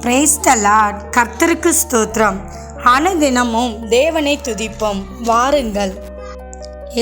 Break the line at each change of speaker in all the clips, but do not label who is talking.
Price கர்த்தருக்கு ஸ்தோத்திரம். அனுதினமும் தேவனை துதிப்போம். வாருங்கள்.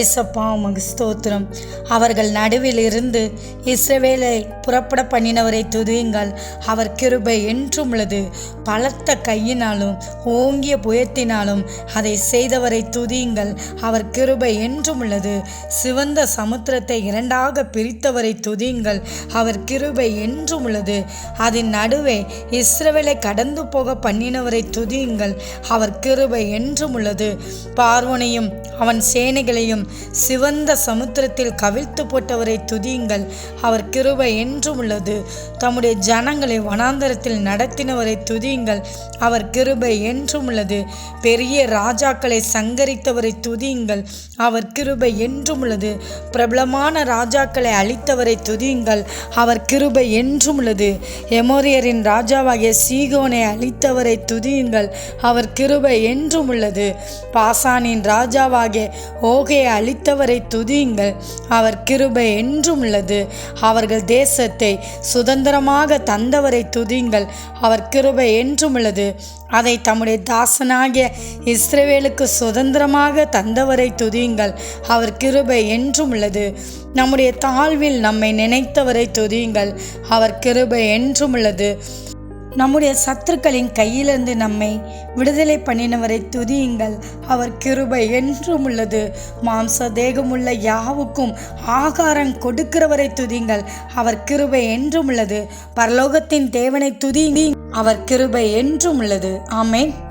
ஏசப்பா உமக்கு ஸ்தோத்திரம். அவர்கள் நடுவில் இருந்து இஸ்ரவேலை புறப்பட பண்ணினவரை துதியுங்கள். அவர் கிருபை என்றும் உள்ளது. பலத்த கையினாலும் ஓங்கிய புயத்தினாலும் அதை செய்தவரை துதியுங்கள். அவர் கிருபை என்றும் உள்ளது. சிவந்த சமுத்திரத்தை இரண்டாக பிரித்தவரை துதியுங்கள். அவர் கிருபை என்றும் உள்ளது. அதன் நடுவே இஸ்ரவேலை கடந்து போக பண்ணினவரை துதியுங்கள். அவர் கிருபை என்றும் உள்ளது. பார்வனையும் அவன் சேனைகளையும் சிவந்த சமுத்திரத்தில் கவிழ்த்து போட்டவரை துதியுங்கள். அவர் கிருபை என்றும் உள்ளது. தம்முடைய ஜனங்களை வனாந்தரத்தில் நடத்தினவரை துதியுங்கள். அவர் கிருபை என்றும் உள்ளது. பெரிய ராஜாக்களை சங்கரித்தவரை துதியுங்கள். அவர் கிருபை என்றும் உள்ளது. பிரபலமான ராஜாக்களை அழித்தவரை துதியுங்கள். அவர் கிருபை என்றும் உள்ளது. எமோரியரின் ராஜாவாகிய சீகோனை அழித்தவரை துதியுங்கள். அவர் கிருபை என்றும் உள்ளது. பாசானின் ராஜாவாகிய ஓகே அழித்தவரை துதியுங்கள். அவர் கிருபை என்றும் உள்ளது. அவர்கள் தேசத்தை சுதந்திரமாக தந்தவரை துதியுங்கள். அவர் கிருபை என்றும் உள்ளது. அதை தம்முடைய தாசனாகிய இஸ்ரேவேலுக்கு சுதந்திரமாக தந்தவரை துதியுங்கள். அவர் கிருபை என்றும் உள்ளது. நம்முடைய தாழ்வில் நம்மை நினைத்தவரை துதியுங்கள். அவர் கிருபை என்றும் உள்ளது. நம்முடைய சத்துருக்களின் கையிலிருந்து நம்மை விடுதலை பண்ணினவரை துதியுங்கள். அவர் கிருபை என்றும் உள்ளது. மாம்ச தேகமுள்ள யாவுக்கும் ஆகாரம் கொடுக்கிறவரை துதியுங்கள். அவர் கிருபை என்றும் உள்ளது. பரலோகத்தின் தேவனை துதி அவர் கிருபை என்றும் உள்ளது. ஆமேன்.